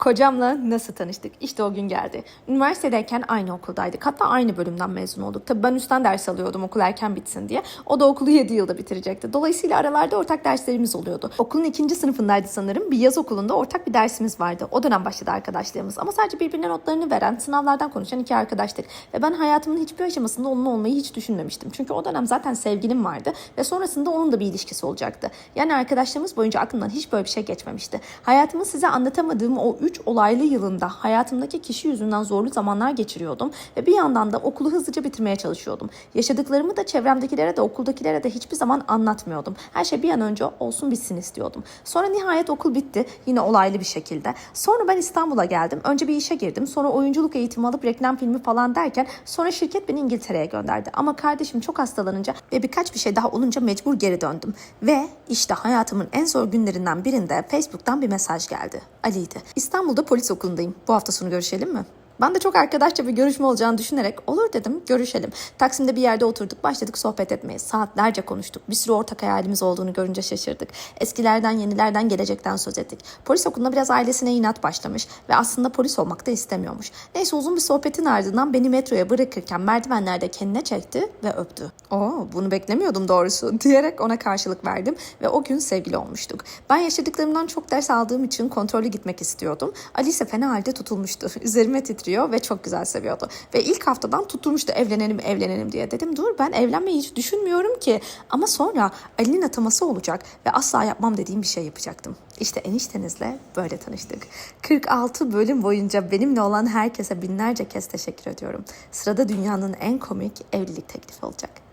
Kocamla nasıl tanıştık? İşte o gün geldi. Üniversitedeyken aynı okuldaydık. Hatta aynı bölümden mezun olduk. Tabii ben üstten ders alıyordum okul erken bitsin diye. O da okulu 7 yılda bitirecekti. Dolayısıyla aralarda ortak derslerimiz oluyordu. Okulun ikinci sınıfındaydı sanırım. Bir yaz okulunda ortak bir dersimiz vardı. O dönem başladı arkadaşlığımız. Ama sadece birbirine notlarını veren, sınavlardan konuşan iki arkadaştık. Ve ben hayatımın hiçbir aşamasında onunla olmayı hiç düşünmemiştim. Çünkü o dönem zaten sevgilim vardı. Ve sonrasında onun da bir ilişkisi olacaktı. Yani arkadaşlığımız boyunca aklımdan hiç böyle bir şey geçmemişti. Hayatımı size anlatamadığım o 3 olaylı yılında hayatımdaki kişi yüzünden zorlu zamanlar geçiriyordum ve bir yandan da okulu hızlıca bitirmeye çalışıyordum. Yaşadıklarımı da çevremdekilere de okuldakilere de hiçbir zaman anlatmıyordum. Her şey bir an önce olsun bitsin istiyordum. Sonra nihayet okul bitti yine olaylı bir şekilde. Sonra ben İstanbul'a geldim. Önce bir işe girdim. Sonra oyunculuk eğitimi alıp reklam filmi falan derken sonra şirket beni İngiltere'ye gönderdi. Ama kardeşim çok hastalanınca ve birkaç bir şey daha olunca mecbur geri döndüm. Ve işte hayatımın en zor günlerinden birinde Facebook'tan bir mesaj geldi. Ali'ydi. İstanbul'da polis okulundayım. Bu hafta sonu görüşelim mi? Ben de çok arkadaşça bir görüşme olacağını düşünerek olur dedim görüşelim. Taksim'de bir yerde oturduk başladık sohbet etmeye. Saatlerce konuştuk. Bir sürü ortak hayalimiz olduğunu görünce şaşırdık. Eskilerden yenilerden gelecekten söz ettik. Polis okulunda biraz ailesine inat başlamış ve aslında polis olmak da istemiyormuş. Neyse uzun bir sohbetin ardından beni metroya bırakırken merdivenlerde kendine çekti ve öptü. Oo bunu beklemiyordum doğrusu diyerek ona karşılık verdim ve o gün sevgili olmuştuk. Ben yaşadıklarımdan çok ders aldığım için kontrollü gitmek istiyordum. Ali ise fena halde tutulmuştu. Üzerime titriyor ve çok güzel seviyordu. Ve ilk haftadan tutturmuştu evlenelim evlenelim diye. Dedim dur ben evlenmeyi hiç düşünmüyorum ki. Ama sonra Ali'nin ataması olacak ve asla yapmam dediğim bir şey yapacaktım. İşte eniştenizle böyle tanıştık. 46 bölüm boyunca benimle olan herkese binlerce kez teşekkür ediyorum. Sırada dünyanın en komik evlilik teklifi olacak.